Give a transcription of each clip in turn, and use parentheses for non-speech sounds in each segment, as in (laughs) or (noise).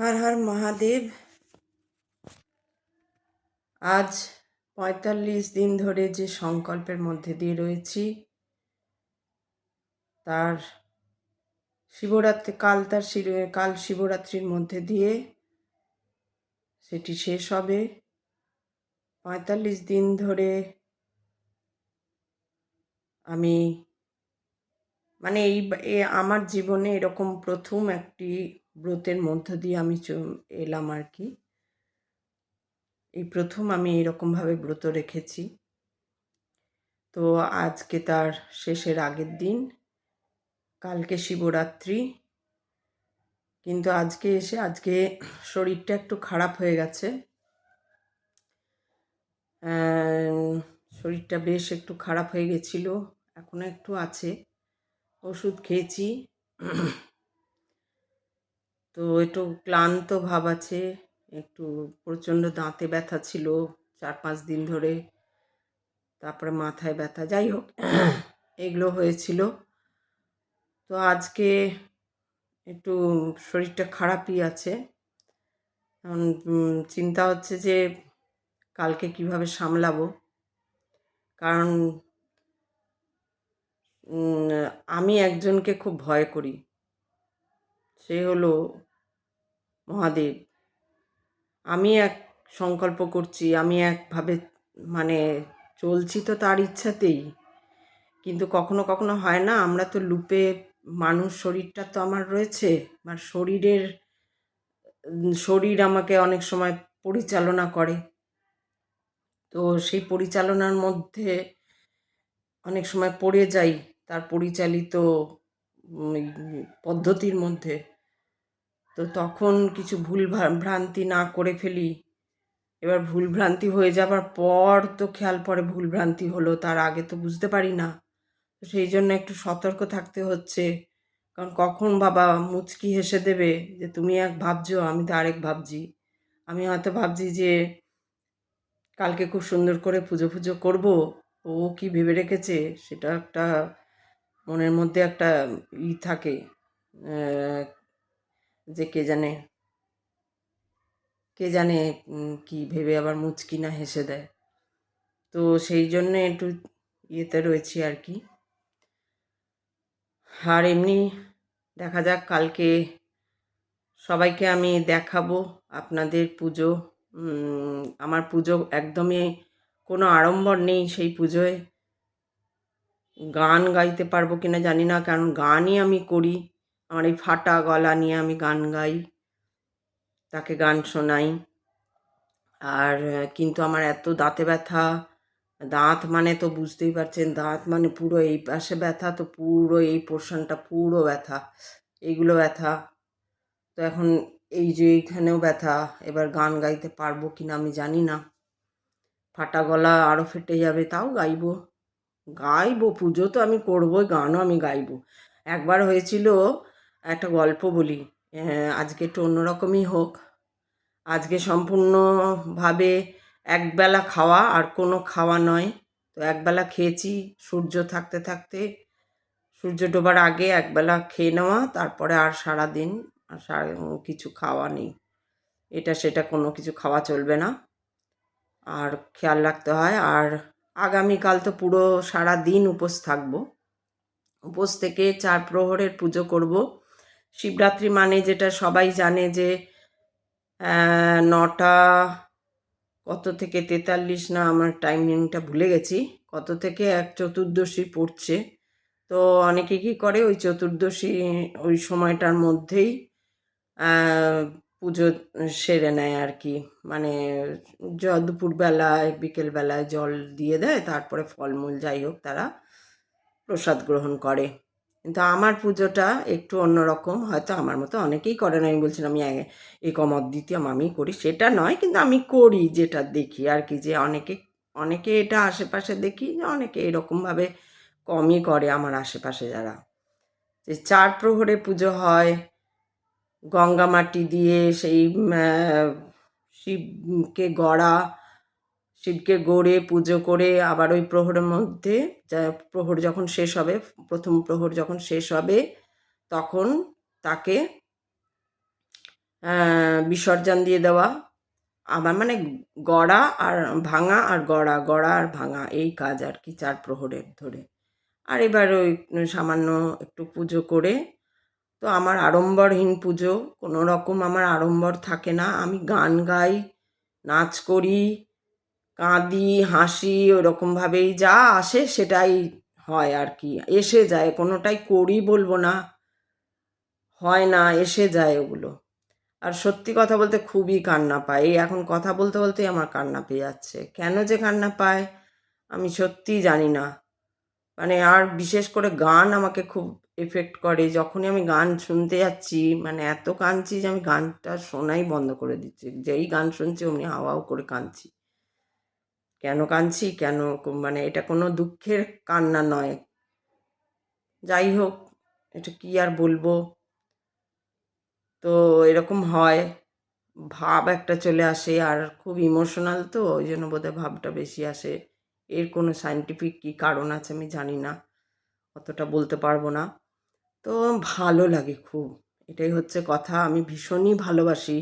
হর হর মহাদেব। আজ পঁয়তাল্লিশ দিন ধরে যে সংকল্পের মধ্যে দিয়ে রয়েছি, তার শিবরাত্রি, কাল তার কাল শিবরাত্রির মধ্যে দিয়ে সেটি শেষ হবে। পঁয়তাল্লিশ দিন ধরে আমি মানে এই আমার জীবনে এরকম প্রথম একটি ব্রতের মধ্য দিয়ে আমি এলাম আর কি এই প্রথম আমি এরকমভাবে ব্রত রেখেছি। তো আজকে তার শেষের আগের দিন, কালকে শিবরাত্রি। কিন্তু আজকে এসে, আজকে শরীরটা একটু খারাপ হয়ে গেছে। শরীরটা বেশ একটু খারাপ হয়ে গেছিল, এখনও একটু আছে। ওষুধ খেয়েছি। তো একটু ক্লান্ত ভাব আছে, একটু প্রচণ্ড দাঁতে ব্যথা ছিল চার পাঁচ দিন ধরে, তারপরে মাথায় ব্যথা, যাই হোক, এগুলো হয়েছিল। তো আজকে একটু শরীরটা খারাপই আছে। এখন চিন্তা হচ্ছে যে কালকে কীভাবে সামলাবো? কারণ আমি একজনকে খুব ভয় করি। সে হলো মহাদেব। আমি এক সংকল্প করছি, আমি একভাবে মানে চলছি তো তার ইচ্ছাতেই। কিন্তু কখনো কখনো হয় না, আমরা তো লুপে মানুষ, শরীরটা তো আমার রয়েছে। আর শরীরের, শরীর আমাকে অনেক সময় পরিচালনা করে। তো সেই পরিচালনার মধ্যে অনেক সময় পড়ে যাই, তার পরিচালিত পদ্ধতির মধ্যে। তো তখন কিছু ভুল ভ্রা- ভ্রান্তি না করে ফেলি। এবার ভুল ভ্রান্তি হয়ে যাবার পর তো খেয়াল পরে ভুল ভ্রান্তি হলো, তার আগে তো বুঝতে পারি না। তো সেই জন্য একটু সতর্ক থাকতে হচ্ছে। কারণ কখন বাবা মুচকি হেসে দেবে যে, তুমি এক ভাবছ, আমি তো আরেক ভাবছি। আমি হয়তো ভাবছি যে, কালকে খুব সুন্দর করে পুজো ফুজো করব, ও কি ভেবে রেখেছে? সেটা একটা মনের মধ্যে একটা ই থাকে যে কে জানে কে জানে কি ভেবে আবার মুচকি না হেসে দেয়। তো সেই জন্যে একটু ইয়েতে রয়েছি আর কি। আর এমনি দেখা যাক, কালকে সবাইকে আমি দেখাবো আপনাদের পুজো। আমার পুজো একদমই কোনো আড়ম্বর নেই সেই পুজোয়। গান গাইতে পারব কিনা জানি না, কারণ গানই আমি করি। আমার এই ফাটা গলা নিয়ে আমি গান গাই, তাকে গান শোনাই। আর কিন্তু আমার এত দাঁতে ব্যথা, দাঁত মানে তো বুঝতেই পারছেন, দাঁত মানে পুরো এই পাশে ব্যথা, তো পুরো এই পোর্শনটা পুরো ব্যথা, এইগুলো ব্যথা। তো এখন এই যে এইখানেও ব্যথা, এবার গান গাইতে পারব কি না আমি জানি না। ফাটা গলা আরও ফেটে যাবে, তাও গাইবো। গাইবো, পুজো তো আমি করবোই, গানও আমি গাইবো। একবার হয়েছিল একটা গল্প বলি। আজকে একটু অন্যরকমই হোক। আজকে সম্পূর্ণভাবে একবেলা খাওয়া আর কোনো খাওয়া নয়। তো একবেলা খেয়েছি, সূর্য থাকতে থাকতে। সূর্য ডোবার আগে একবেলা খেয়ে নেওয়া, তারপরে আর সারা দিন আর কিছু খাওয়া নেই। এটা সেটা কোনো কিছু খাওয়া চলবে না। আর খেয়াল রাখতে হয়। আর আগামীকাল তো পুরো সারা দিন উপোস থাকব। উপোস থেকে চার প্রহরের পুজো করব। শিবরাত্রি মানে যেটা সবাই জানে যে নটা কত থেকে তেতাল্লিশ না আমার টাইমিংটা ভুলে গেছি, কত থেকে এক চতুর্দশী পড়ছে। তো অনেকে কি করে ওই চতুর্দশী, ওই সময়টার মধ্যেই পুজো সেরে নেয় আর কি। মানে জ, দুপুরবেলায়, বিকেলবেলায় জল দিয়ে দেয়, তারপরে ফলমূল যাই হোক তারা প্রসাদ গ্রহণ করে। কিন্তু আমার পুজোটা একটু অন্যরকম হয়তো আমার মতো অনেকেই করে না। আমি বলছিলাম আমি এ- একম অদ্বিতীয় আমি করি। সেটা নয়, কিন্তু আমি করি যেটা দেখি আর কি, যে অনেকে অনেকে এটা আশেপাশে দেখি, যে অনেকে এরকমভাবে কমই করে আমার আশেপাশে যারা। যে চার প্রহরে পুজো হয়, গঙ্গা মাটি দিয়ে সেই শিবকে গড়া শিবকে গড়ে, পুজো করে আবার ওই প্রহরের মধ্যে প্রহর যখন শেষ হবে, প্রথম প্রহর যখন শেষ হবে, তখন তাকে বিসর্জন দিয়ে দেওয়া। আবার মানে গড়া আর ভাঙা আর গড়া গড়া আর ভাঙা, এই কাজ আর কি চার প্রহরের ধরে। আর এবার ওই সামান্য একটু পুজো করে, তো আমার আড়ম্বরহীন পুজো, কোনো রকম আমার আড়ম্বর থাকে না। আমি গান গাই, নাচ করি কাঁদি, হাসি ওরকমভাবেই যা আসে সেটাই হয় আর কি। এসে যায়, কোনোটাই করি বলব না। হয় না, এসে যায় ওগুলো। আর সত্যি কথা বলতে খুবই কান্না পায়। এই এখন কথা বলতে বলতেই আমার কান্না পেয়ে যাচ্ছে। কেন যে কান্না পায়, আমি সত্যিই জানি না। মানে আর বিশেষ করে গান আমাকে খুব এফেক্ট করে। যখনই আমি গান শুনতে যাচ্ছি মানে এত কাঁদছি যে আমি গানটা শোনাই বন্ধ করে দিচ্ছি। যেই গান শুনছি, অমনি হাওয়াও করে কাঁদছি। কেন কাঁদছি? কেন মানে এটা কোনো দুঃখের কান্না নয়। যাই হোক, এটা কি আর বলব? তো এরকম হয়। ভাব একটা চলে আসে আর খুব ইমোশনাল তো, ওই জন্য বোধহয় ভাবটা বেশি আসে। এর কোনো সায়েন্টিফিক কী কারণ আছে আমি জানি না, অতটা বলতে পারব না। তো ভালো লাগে খুব। এটাই হচ্ছে কথা। আমি ভীষণই ভালোবাসি।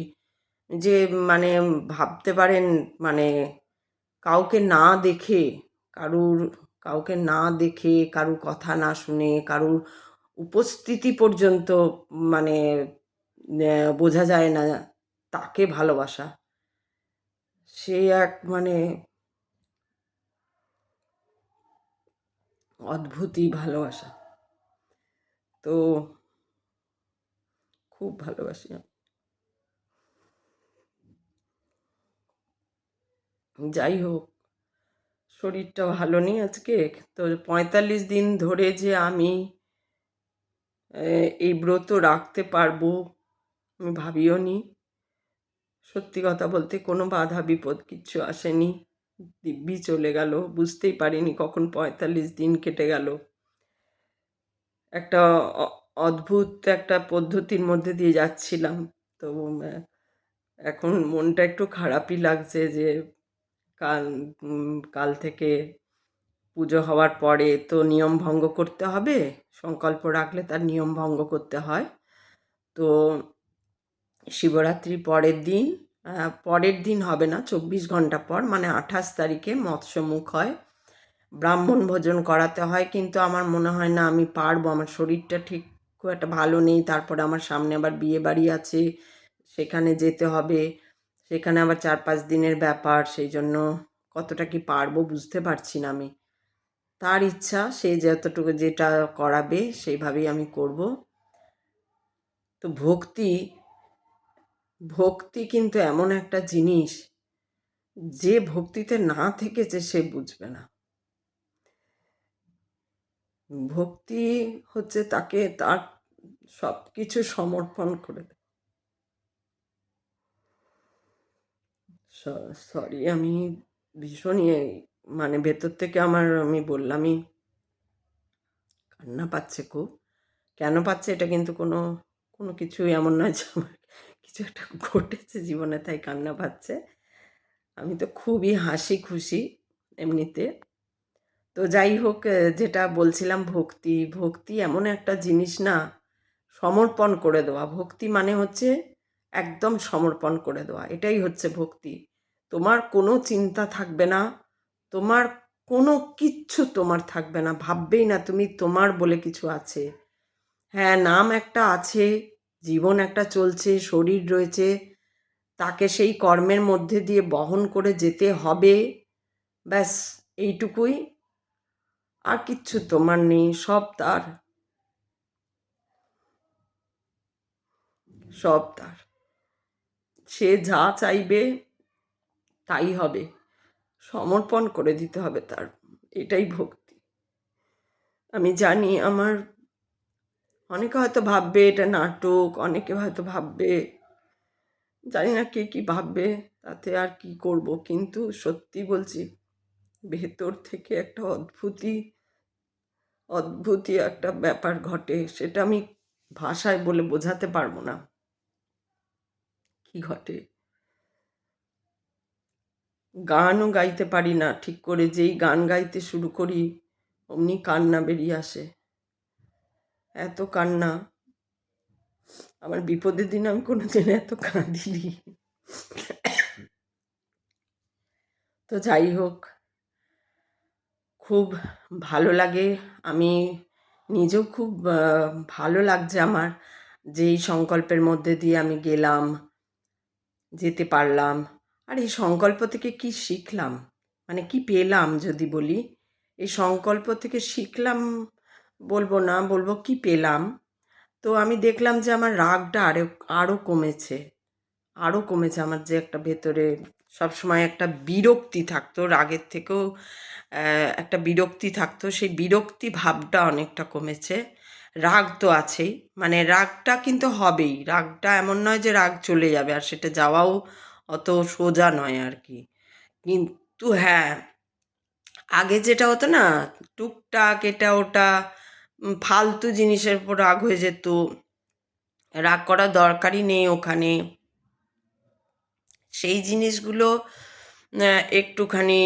যে মানে ভাবতে পারেন মানে কাউকে না দেখে, কারুর, কাউকে না দেখে, কারুর কথা না শুনে, কারুর উপস্থিতি পর্যন্ত মানে বোঝা যায় না তাকে ভালোবাসা। সে এক মানে অদ্ভুতই ভালোবাসা। তো খুব ভালোবাসি আমি। যাই হোক, শরীরটা ভালো নেই আজকে। তো পঁয়তাল্লিশ দিন ধরে যে আমি এই ব্রত রাখতে পারব, আমি ভাবিও নি। সত্যি কথা বলতে কোনো বাধা বিপদ কিচ্ছু আসেনি। দিব্যি চলে গেল, বুঝতেই পারিনি কখন পঁয়তাল্লিশ দিন কেটে গেল। একটা অদ্ভুত একটা পদ্ধতির মধ্যে দিয়ে যাচ্ছিলাম। তো এখন মনটা একটু খারাপই লাগছে যে কাল কাল থেকে পুজো হওয়ার পরে তো নিয়ম ভঙ্গ করতে হবে। সংকল্প রাখলে তার নিয়ম ভঙ্গ করতে হয়। তো শিবরাত্রি পরের দিন পরের দিন হবে না, চব্বিশ ঘণ্টা পর মানে আঠাশ তারিখে মৎস্যমুখ হয়। ব্রাহ্মণ ভোজন করাতে হয়, কিন্তু আমার মনে হয় না আমি পারব। আমার শরীরটা ঠিক খুব একটা ভালো নেই, তারপরে আমার সামনে আবার বিয়ে বাড়ি আছে, সেখানে যেতে হবে। সেখানে আবার চার পাঁচ দিনের ব্যাপার, সেই জন্য কতটা কি পারব বুঝতে পারছি না আমি। তার ইচ্ছা, সে যতটুকু যেটা করাবে, সেইভাবেই আমি করব। তো ভক্তি ভক্তি কিন্তু এমন একটা জিনিস, যে ভক্তিতে না থেকেছে সে বুঝবে না। ভক্তি হচ্ছে তাকে তার সব কিছু সমর্পণ করে দেয়। সরি আমি ভীষণই মানে ভেতর থেকে আমার, আমি বললামই, কান্না পাচ্ছে খুব। কেন পাচ্ছে এটা কিন্তু কোনো কোনো কিছু এমন নয় যে আমার (laughs) কিছু একটা ঘটেছে জীবনে, তাই কান্না পাচ্ছে। আমি তো খুবই হাসি খুশি এমনিতে। তো যাই হোক যেটা বলছিলাম ভক্তি ভক্তি এমন একটা জিনিস না, সমর্পণ করে দেওয়া। ভক্তি মানে হচ্ছে একদম সমর্পণ করে দেওয়া। এটাই হচ্ছে ভক্তি। তোমার কোনো চিন্তা থাকবে না। তোমার কোনো কিচ্ছু তোমার থাকবে না। ভাববেই না তুমি তোমার বলে কিছু আছে। হ্যাঁ নাম একটা আছে, জীবন একটা চলছে, শরীর রয়েছে। তাকে সেই কর্মের মধ্যে দিয়ে বহন করে যেতে হবে। ব্যাস, এইটুকুই। আর কিচ্ছু তোমার নেই, সব তার। সব তার। সে যা চাইবে তাই হবে। সমর্পণ করে দিতে হবে তার। এটাই ভক্তি। আমি জানি আমার অনেকে হয়তো ভাববে এটা নাটক, অনেকে হয়তো ভাববে, জানি না কে কি ভাববে, তাতে আর কি করব। কিন্তু সত্যি বলছি, ভেতর থেকে একটা অদ্ভুতি অদ্ভুতই একটা ব্যাপার ঘটে। সেটা আমি ভাষায় বলে বোঝাতে পারব না। কি ঘটে? গানও গাইতে পারি না, ঠিক করে যেই গান গাইতে শুরু করি, অমনি কান্না বেরিয়ে আসে। এত কান্না। আমার বিপদের দিন আমি কোনো দিন এত কাঁদিনি। তো যাই হোক, খুব ভালো লাগে। আমি নিজেও খুব ভালো লাগছে আমার যে এই সংকল্পের মধ্যে দিয়ে আমি গেলাম। যেতে পারলাম। আর, এই সংকল্প থেকে কি শিখলাম? মানে কি পেলাম যদি বলি? এই সংকল্প থেকে শিখলাম বলব না, বলব কি পেলাম? তো আমি দেখলাম যে আমার রাগটা আরও আরও কমেছে। আরও কমেছে আমার যে একটা ভেতরে সবসময় একটা বিরক্তি থাকতো, রাগের থেকেও একটা বিরক্তি থাকতো, সেই বিরক্তি ভাবটা অনেকটা কমেছে। রাগ তো আছেই। মানে রাগটা কিন্তু হবেই। রাগটা এমন নয় যে রাগ চলে যাবে আর সেটা যাওয়াও অত সোজা নয় আর কি। কিন্তু হ্যাঁ আগে যেটা হতো না, টুকটাক এটা ওটা ফালতু জিনিসের উপর রাগ হয়ে যেত। রাগ করার দরকারই নেই ওখানে। সেই জিনিসগুলো একটুখানি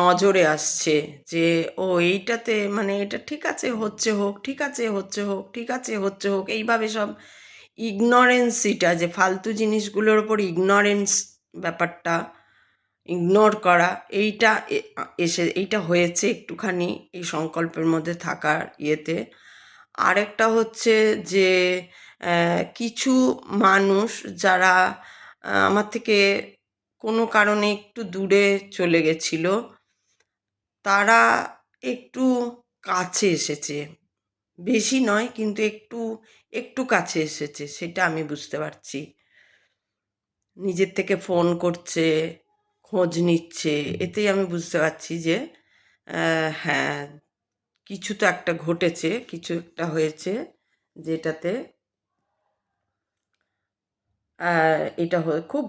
নজরে আসছে যে, ও, এইটাতে মানে এটা ঠিক আছে, হচ্ছে হোক, ঠিক আছে, হচ্ছে হোক, ঠিক আছে, হচ্ছে হোক। এইভাবে সব ইগনোরেন্সিটা, যে ফালতু জিনিসগুলোর ওপর ইগনোরেন্স ব্যাপারটা ইগনোর করা, এইটা এসে, এইটা হয়েছে একটুখানি এই সংকল্পের মধ্যে থাকার ইয়েতে। আরেকটা হচ্ছে যে কিছু মানুষ যারা আমার থেকে কোনো কারণে একটু দূরে চলে গেছিল। তারা একটু কাছে এসেছে। বেশি নয়, কিন্তু একটু একটু কাছে এসেছে, সেটা আমি বুঝতে পারছি। নিজের থেকে ফোন করছে, খোঁজ নিচ্ছে, এতেই আমি বুঝতে পারছি যে হ্যাঁ কিছু তো একটা ঘটেছে, কিছু একটা হয়েছে যেটাতে আহ, এটা খুব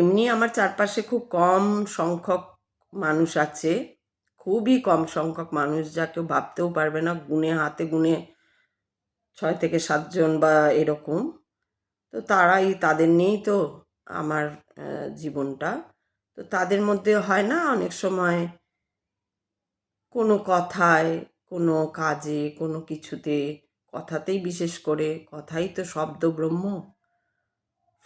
এমনি আমার চারপাশে খুব কম সংখ্যক মানুষ আছে খুবই কম সংখ্যক মানুষ যা কেউ ভাবতেও পারবে না গুনে হাতে গুনে ছয় থেকে সাতজন বা এরকম। তো তারাই তাদের নিয়েই তো আমার জীবনটা। তো তাদের মধ্যে হয় না অনেক সময় কোনো কথায় কোনো কাজে কোনো কিছুতে কথাতেই বিশেষ করে কথাই তো শব্দ ব্রহ্ম।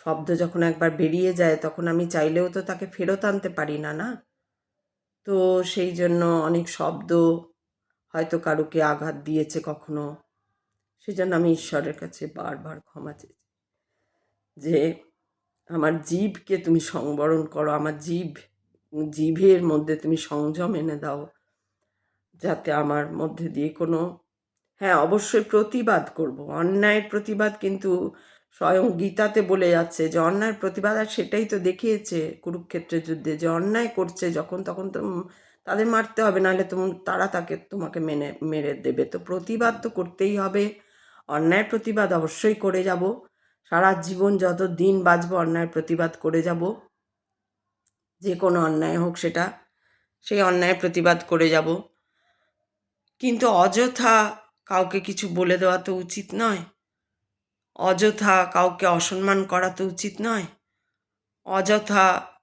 শব্দ যখন একবার বেরিয়ে যায়, তখন আমি চাইলেও তো তাকে ফেরত আনতে পারি না না? তো সেই জন্য অনেক শব্দ হয়তো কারুকে আঘাত দিয়েছে কখনো। সেই জন্য আমি ঈশ্বরের কাছে বারবার ক্ষমা চেয়েছি যে, আমার জীবকে তুমি সংবরণ করো, আমার জীব জিভের মধ্যে তুমি সংযম এনে দাও, যাতে আমার মধ্যে দিয়ে কোনো হ্যাঁ অবশ্যই প্রতিবাদ করব। অন্যায়ের প্রতিবাদ কিন্তু স্বয়ং গীতাতে বলে যাচ্ছে যে, অন্যায়ের প্রতিবাদ আর সেটাই তো দেখিয়েছে কুরুক্ষেত্রের যুদ্ধে, যে অন্যায় করছে যখন তখন তো তাদের মারতে হবে, নাহলে তুমি তারা তাকে, তোমাকে মেনে, মেরে দেবে। তো প্রতিবাদ তো করতেই হবে। অন্যায়ের প্রতিবাদ অবশ্যই করে যাব। সারা জীবন যত দিন বাঁচবো অন্যায়ের প্রতিবাদ করে যাব। যে কোনো অন্যায় হোক সেটা, সেই অন্যায়ের প্রতিবাদ করে যাব। কিন্তু অযথা কাউকে কিছু বলে দেওয়া তো উচিত নয়। অযথা কাউকে অসম্মান করা তো উচিত নয়। অযথা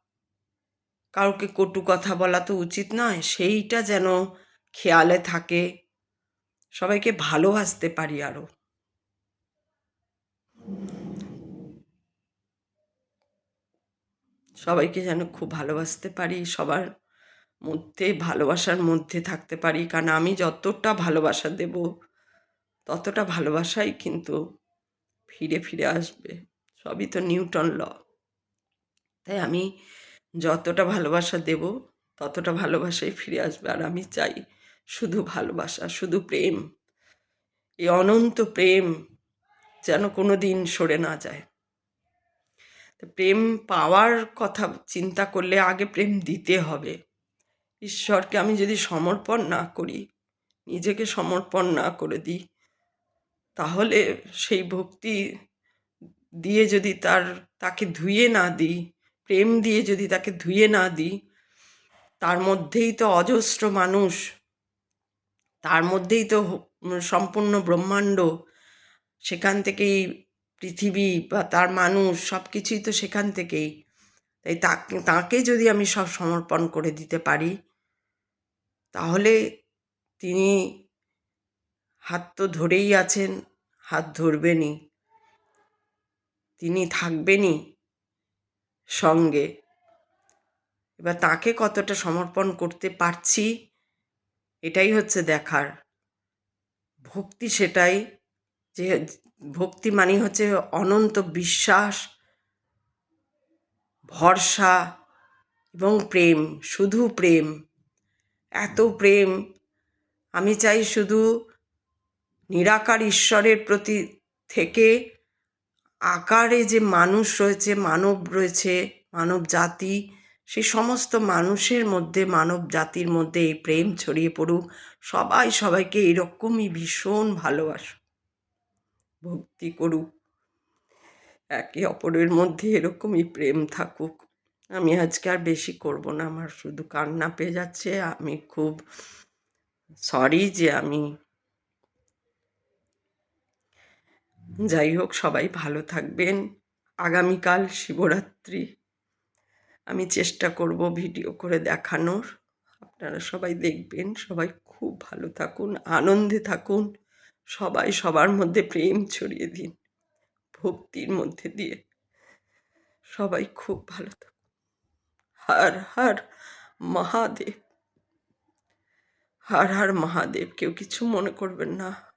কাউকে কটু কথা বলা তো উচিত নয়। সেইটা যেন খেয়ালে থাকে। সবাইকে ভালোবাসতে পারি আরও সবাইকে যেন খুব ভালোবাসতে পারি, সবার মধ্যে, ভালোবাসার মধ্যে থাকতে পারি। কারণ আমি যতটা ভালোবাসা দেব, ততটা ভালোবাসাই কিন্তু ফিরে ফিরে আসবে। সবই তো নিউটন ল। তাই আমি যতটা ভালোবাসা দেব, ততটা ভালোবাসাই ফিরে আসবে। আর আমি চাই শুধু ভালোবাসা, শুধু প্রেম। এই অনন্ত প্রেম যেন কোনো দিন সরে না যায়। প্রেম পাওয়ার কথা চিন্তা করলে আগে প্রেম দিতে হবে। ঈশ্বরকে আমি যদি সমর্পণ না করি, নিজেকে সমর্পণ না করে দিই তাহলে সেই ভক্তি দিয়ে যদি তার, তাকে ধুয়ে না দিই, প্রেম দিয়ে যদি তাকে ধুয়ে না দিই, তার মধ্যেই তো অজস্র মানুষ, তার মধ্যেই তো সম্পূর্ণ ব্রহ্মাণ্ড, সেখান থেকেই পৃথিবী বা তার মানুষ সব কিছুই তো সেখান থেকেই। তাই তাকে যদি আমি সব সমর্পণ করে দিতে পারি, তাহলে তিনি হাত তো ধরেই আছেন, হাত ধরবেনই। তিনি থাকবেনই সঙ্গে। এবার তাকে কতটা সমর্পণ করতে পারছি, এটাই হচ্ছে দেখার। ভক্তি সেটাই, যে ভক্তি মানে হচ্ছে অনন্ত বিশ্বাস, ভরসা এবং প্রেম, শুধু প্রেম। এত প্রেম, আমি চাই শুধু নিরাকার ঈশ্বরের প্রতি থেকে আকারে যে মানুষ রয়েছে, মানব রয়েছে, মানব জাতি সেই সমস্ত মানুষের মধ্যে, মানব জাতির মধ্যে এই প্রেম ছড়িয়ে পড়ুক। সবাই সবাইকে এরকমই ভীষণ ভালোবাসুক, ভক্তি করুক। একে অপরের মধ্যে এরকমই প্রেম থাকুক। আমি আজকে আর বেশি করব না, আমার শুধু কান্না পেয়ে যাচ্ছে। আমি খুব সরি যে আমি যাই হোক, সবাই ভালো থাকবেন। আগামীকাল শিবরাত্রি। আমি চেষ্টা করব ভিডিও করে দেখানোর। আপনারা সবাই দেখবেন, সবাই খুব ভালো থাকুন, আনন্দে থাকুন, সবাই সবার মধ্যে প্রেম ছড়িয়ে দিন, ভক্তির মধ্যে দিয়ে। সবাই খুব ভালো থাকুন। হর হর মহাদেব। হর হর মহাদেব, কেউ কিছু মনে করবেন না।